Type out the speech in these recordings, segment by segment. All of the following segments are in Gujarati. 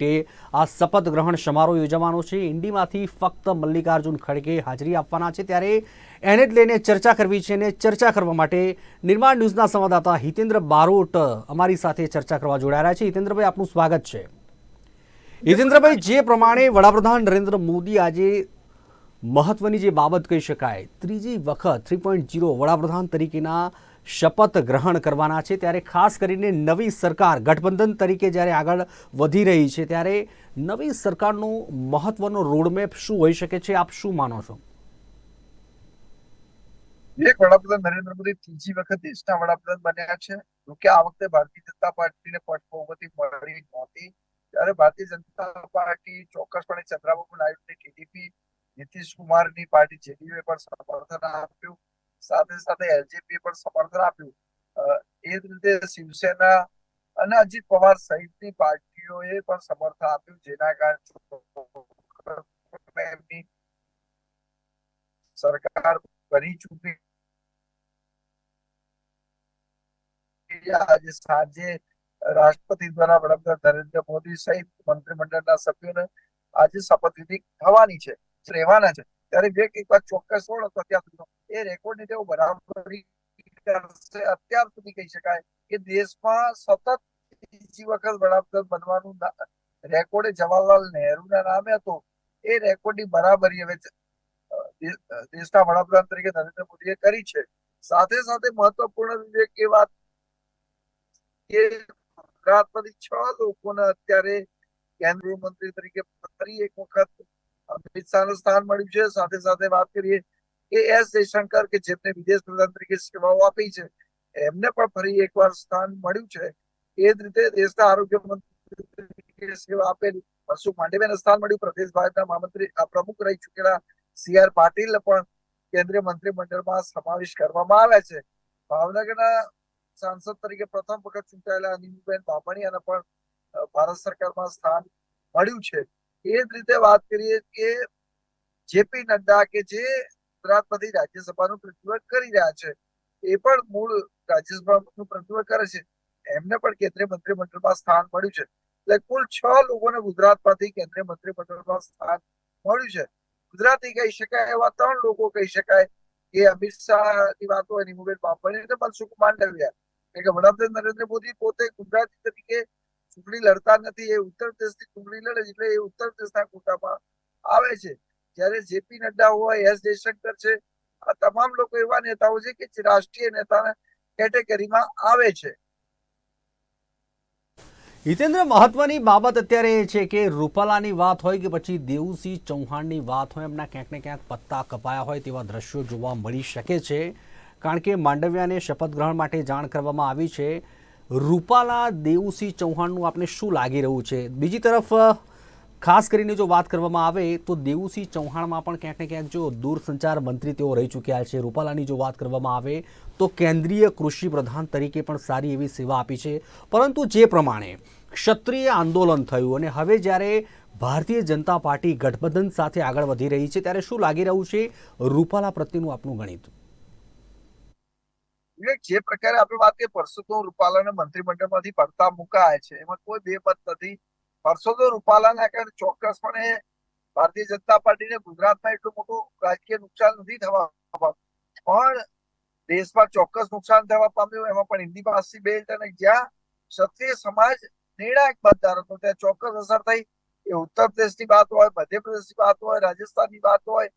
કે આ શપથ ગ્રહણ સમારોહ યોજવાનો છે. ઇન્ડીમાંથી ફક્ત મલ્લિકાર્જુન ખડગે હાજરી આપવાના છે. ત્યારે એને જ લઈને ચર્ચા કરવી છે અને ચર્ચા કરવા માટે નિર્માણ ન્યૂઝના સંવાદદાતા હિતેન્દ્ર બારોટ અમારી સાથે ચર્ચા કરવા જોડાયા છે. હિતેન્દ્રભાઈ, આપનું સ્વાગત છે. હિતેન્દ્રભાઈ, જે પ્રમાણે વડાપ્રધાન નરેન્દ્ર મોદી આજે મહત્વની જે બાબત કહી શકાય, ત્રીજી વખત થ્રી પોઈન્ટ જીરો વડાપ્રધાન તરીકેના શપથ ગ્રહણ કરવાના છે. ત્યારે ખાસ કરીને નવી સરકાર, ગઠબંધન તરીકે જ્યારે આગળ વધી રહી છે, ત્યારે નવી સરકારનું મહત્વનો રોડમેપ શું હોઈ શકે છે? આપ શું માનો છો? એક વડાપ્રધાન નરેન્દ્ર મોદી ત્રીજી વખત દેશના વડાપ્રધાન બન્યા છે. જોકે આ વખતે ભારતીય જનતા પાર્ટીને પટ બહુમતી મળી નહોતી. ત્યારે ભારતીય જનતા પાર્ટી ચોક્કસપણે ચંદ્રાબાબુ નાયડુની ટીડીપી નીતિશ કુમારની પાર્ટી જેડીયુએ પણ સમર્થન આપ્યું. સાથે સાથે એલજેપી પણ સમર્થન આપ્યું. એ જ રીતે શિવસેના અને અજીત પવાર સહિતની પાર્ટીઓએ પણ સમર્થન આપ્યું, જેના કારણે સરકાર બની ચૂકી. આજે સાંજે રાષ્ટ્રપતિ દ્વારા વડાપ્રધાન નરેન્દ્ર મોદી સહિત મંત્રીમંડળના સભ્યોને આજે શપથવિધિ થવાની છે, રહેવાના છે. ત્યારે બે એક વાત ચોક્કસ હતો અત્યાર સુધી એ રેકોર્ડની તેઓ બરાબરી કરશે અત્યાર સુધી કહી શકાય કે દેશમાં સતત ત્રીજી વખત વડાપ્રધાન બનવાનું રેકોર્ડ જવાહરલાલ નહેરુના નામે હતો. એ રેકોર્ડની બરાબરી હવે દેશના વડાપ્રધાન તરીકે નરેન્દ્ર મોદીએ કરી છે. સાથે સાથે મહત્વપૂર્ણ વિવેક એ વાત કે ગુજરાતમાંથી છ લોકોને અત્યારે કેન્દ્રીય મંત્રી તરીકે ફરી એક વખત અમિત શાહનું સ્થાન મળ્યું છે. સાથે સાથે વાત કરીએ કે એસ જયશંકર કે જેમને વિદેશ પ્રધાન તરીકે સેવાઓ આપી છે, એમને પણ ફરી એકવાર સ્થાન મળ્યું છે. એ જ રીતે દેશના આરોગ્ય મંત્રી સેવા આપેલી મનસુખ માંડવીયાને સ્થાન મળ્યું. પ્રદેશ ભાજપના મહામંત્રી પ્રમુખ રહી ચૂકેલા સી આર પાટીલ પણ કેન્દ્રીય મંત્રીમંડળમાં સમાવેશ કરવામાં આવ્યા છે. ભાવનગરના સાંસદ તરીકે પ્રથમ વખત ચૂંટાયેલા અનિલબેન બામણીયાને પણ ભારત સરકારમાં સ્થાન મળ્યું છે. એ જ રીતે વાત કરીએ કે જેપી નડ્ડા કે જે ગુજરાતમાંથી રાજ્યસભાનું પ્રતિનિધિત્વ કરી રહ્યા છે, એ પણ મૂળ રાજ્યસભાનું પ્રતિનિધિત્વ કરે છે. એમને પણ કેન્દ્રીય મંત્રીમંડળમાં સ્થાન મળ્યું છે. એટલે કુલ છ લોકોને ગુજરાતમાંથી કેન્દ્રીય મંત્રીમંડળમાં સ્થાન મળ્યું છે. ગુજરાતી કહી શકાય એવા ત્રણ લોકો કહી શકાય કે અમિત શાહની વાત હોય નીમુબેન બાપણી અને મનસુખ માંડવિયા કે વડાપ્રધાન નરેન્દ્ર મોદી પોતે ગુજરાતી તરીકે ચૂંટણી લડતા નથી, એ ઉત્તર પ્રદેશથી ચૂંટણી લડે એટલે એ ઉત્તર પ્રદેશના કોટામાં આવે છે. જ્યારે જેપી નડ્ડા હોય, એસ જયશંકર છે, આ તમામ લોકો એવા નેતાઓ છે કે રાષ્ટ્રીય નેતાના કેટેગરીમાં આવે છે. હિતેન્દ્ર, મહત્વની બાબત અત્યારે એ છે કે રૂપાલાની વાત હોય કે પછી દેવુસિંહ ચૌહાણની વાત હોય, એમના ક્યાંક ને ક્યાંક પત્તા કપાયા હોય તેવા દ્રશ્યો જોવા મળી શકે છે. કારણ કે માંડવિયાને શપથ ગ્રહણ માટે જાણ કરવામાં આવી છે. રૂપાલા દેવુસિંહ ચૌહાણનું આપને શું લાગી રહ્યું છે? બીજી તરફ ખાસ કરીને જો વાત કરવામાં આવે, તો દેવુસિંહ ચૌહાણમાં પણ ક્યાંક ને ક્યાંક જો દૂરસંચાર મંત્રી તેઓ રહી ચૂક્યા છે. રૂપાલાની જો વાત કરવામાં આવે, તો કેન્દ્રીય કૃષિ પ્રધાન તરીકે પણ સારી એવી સેવા આપી છે. પરંતુ જે પ્રમાણે ક્ષત્રિય આંદોલન થયું અને હવે જ્યારે ભારતીય જનતા પાર્ટી ગઠબંધન સાથે આગળ વધી રહી છે, ત્યારે શું લાગી રહ્યું છે? રૂપાલા પ્રત્યેનું આપનું ગણિત. વિવેક, જે પ્રકારે આપણે વાત કરીએ પરસોત્તમ રૂપાલાને મંત્રીમંડળમાંથી પડતા મુકાયા છે એમાં કોઈ બે મત નથી પરસોત્તમ રૂપાલાના કારણે ચોક્કસપણે ભારતીય જનતા પાર્ટીને ગુજરાતમાં એટલું મોટું રાજકીય નુકસાન નથી થવા. પણ દેશમાં ચોક્કસ નુકસાન થવા પામ્યું એમાં પણ હિન્દી ભાષી બેલ્ટ અને જ્યાં ક્ષત્રિય સમાજ નિર્ણાયક મતદાર હતો ત્યાં ચોક્કસ અસર થઈ એ ઉત્તર પ્રદેશની વાત હોય મધ્યપ્રદેશની વાત હોય રાજસ્થાનની વાત હોય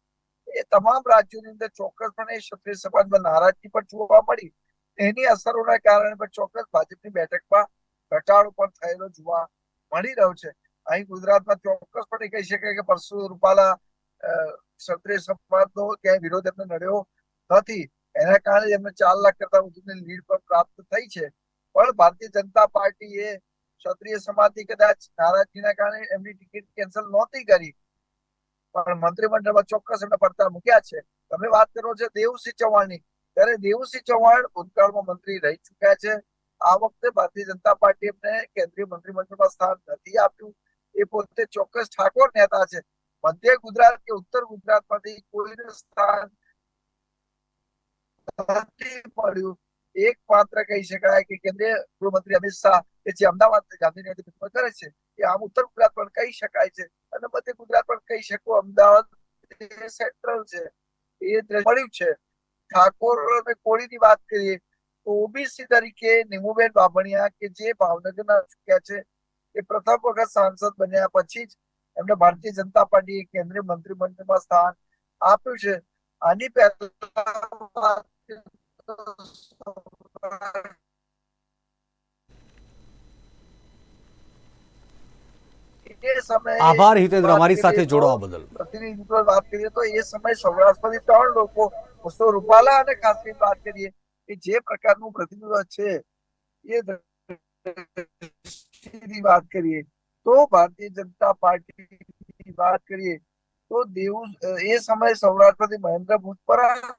એ તમામ રાજ્યોની અંદર ચોક્કસપણે ક્ષત્રિય સમાજમાં નારાજગી પણ જોવા મળી. એની અસરોના કારણે પણ ચોક્કસ ભાજપની બેઠકમાં ઘટાડો પણ થયેલો જોવા મળી રહ્યો છે. અહીં ગુજરાતમાં ચોક્કસપણે કહી શકાય કે પરસુ રૂપાલા ક્ષત્રિય સમાજનો ક્યાંય વિરોધ એમને નડ્યો નથી. એના કારણે એમને ચાર લાખ કરતા વધુની લીડ પણ પ્રાપ્ત થઈ છે. પણ ભારતીય જનતા પાર્ટીએ ક્ષત્રિય સમાજની કદાચ નારાજગીના કારણે એમની ટિકિટ કેન્સલ નહોતી કરી. પણ મંત્રીમંડળમાં ચોક્કસ એમને પડતા મૂક્યા છે. તમે વાત કરો છો દેવસિંહ ચૌહાણની, ત્યારે દેવસિંહ ચૌહાણ ભૂતકાળમાં મંત્રી રહી ચુક્યા છે. આ વખતે ભારતીય જનતા પાર્ટી એમને કેન્દ્રીય મંત્રીમંડળમાં સ્થાન નથી આપ્યું. એ પોતે ચોક્કસ ઠાકોર નેતા છે. મધ્ય ગુજરાત કે ઉત્તર ગુજરાતમાંથી કોઈને સ્થાન મળ્યું. એક પાત્ર કહી શકાય કે કેન્દ્રીય ગૃહમંત્રી અમિત શાહ, કે જે અમદાવાદ ગાંધીનગર કરે છે, એ આમ ઉત્તર ગુજરાત પણ કહી શકાય છે. અને બધે ગુજરાત પણ કહી શકો, અમદાવાદ સેન્ટ્રલ છે, એ મળ્યું છે. ઠાકોર અને કોળીની વાત કરીએ, તો ઓબીસી તરીકે નિમુબેન બામણિયા કે જે ભાવનગરના ચૂક્યા છે, એ પ્રથમ વખત સાંસદ બન્યા. પછી જ એમને ભારતીય જનતા પાર્ટીએ કેન્દ્રીય મંત્રીમંડળમાં સ્થાન આપ્યું છે. આની પહેલા એ સમયે આભાર હિતેન્દ્ર અમારી સાથે જોડવા બદલ. પ્રતિનિધિત્વ વાત કરીએ તો એ સમય સૌરાષ્ટ્રમાંથી ત્રણ લોકો પુષ્પો રૂપાલા અને કાશ્મીર વાત કરીએ કે જે પ્રકારનું પ્રતિનિધિત્વ છે એ વાત કરીએ તો ભારતીય જનતા પાર્ટીની વાત કરીએ તો દેવું એ સમયે સૌરાષ્ટ્રથી મહેન્દ્ર ભૂતપરા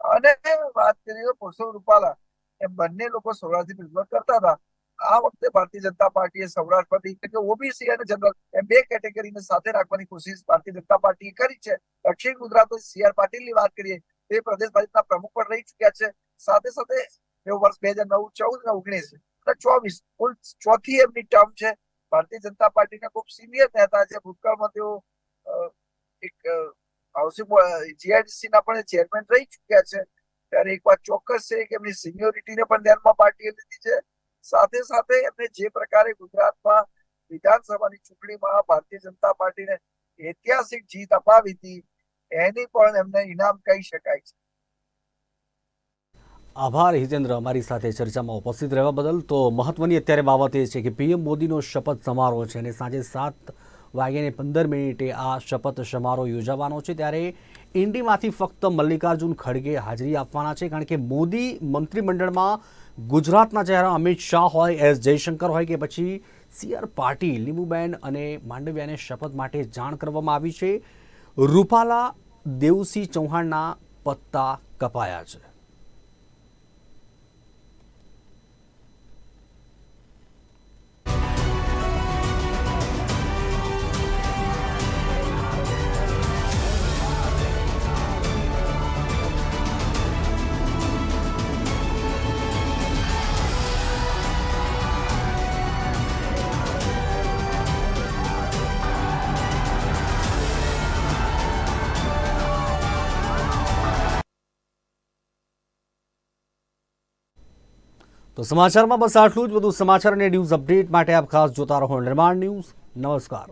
અને વાત કરીએ તો પુષ્પો રૂપાલા એમ બંને લોકો સૌરાષ્ટ્રથી પ્રતિનિધિત્વ કરતા હતા. આ વખતે ભારતીય જનતા પાર્ટીએ સૌરાષ્ટ્રપતિ એટલે ઓબીસી અને જનરલ એમ બે કેટેગરીને સાથે રાખવાની કોશિશ ભારતીય જનતા પાર્ટીએ કરી છે. દક્ષિણ ગુજરાત સીઆર પાટીલની વાત કરીએ, તે પ્રદેશ ભાજપના પ્રમુખ પણ રહી ચુક્યા છે. સાથે સાથે વર્ષ બે હજાર નવ, ચૌદ ને ઓગણીસ ચોવીસ, કુલ ચોથી એમની ટર્મ છે. ભારતીય જનતા પાર્ટીના ખૂબ સિનિયર નેતા છે. ભૂતકાળમાં તેઓ એક હાઉસિંગ જીઆઈડીસી ના પણ ચેરમેન રહી ચુક્યા છે. ત્યારે એક વાત ચોક્કસ છે કે એમની સિનિયોરિટીને પણ ધ્યાનમાં પાર્ટીએ લીધી છે. સાથે સાથે એમને જે પ્રકારે ગુજરાતમાં વિધાનસભાની ચૂંટણીમાં ભારતીય જનતા પાર્ટીને ઐતિહાસિક જીત અપાવી હતી, એની પણ એમને ઇનામ કહી શકાય છે. આભાર હિતેન્દ્ર, અમારી સાથે ચર્ચામાં ઉપસ્થિત રહેવા બદલ. તો મહત્વની અત્યારે બાબત એ છે કે પીએમ મોદીનો શપથ સમારોહ છે અને સાંજે સાત વાગ્યાને પંદર મિનિટે આ શપથ સમારોહ યોજાવાનો છે. ત્યારે ઇન્ડીમાંથી ફક્ત મલ્લિકાર્જુન ખડગે હાજરી આપવાના છે, કારણ કે મોદી મંત્રીમંડળમાં ગુજરાતના ચહેરા અમિત શાહ હોય, એસ જયશંકર હોય કે પછી સી આર લીંબુબેન અને માંડવિયાને શપથ માટે જાણ કરવામાં આવી છે. રૂપાલા દેવસિંહ ચૌહાણના પત્તા કપાયા છે. તો સમાચારમાં બસ આટલું જ. વધુ સમાચાર અને ન્યૂઝ અપડેટ માટે આપ ખાસ જોતા રહો નિર્માણ ન્યૂઝ. નમસ્કાર.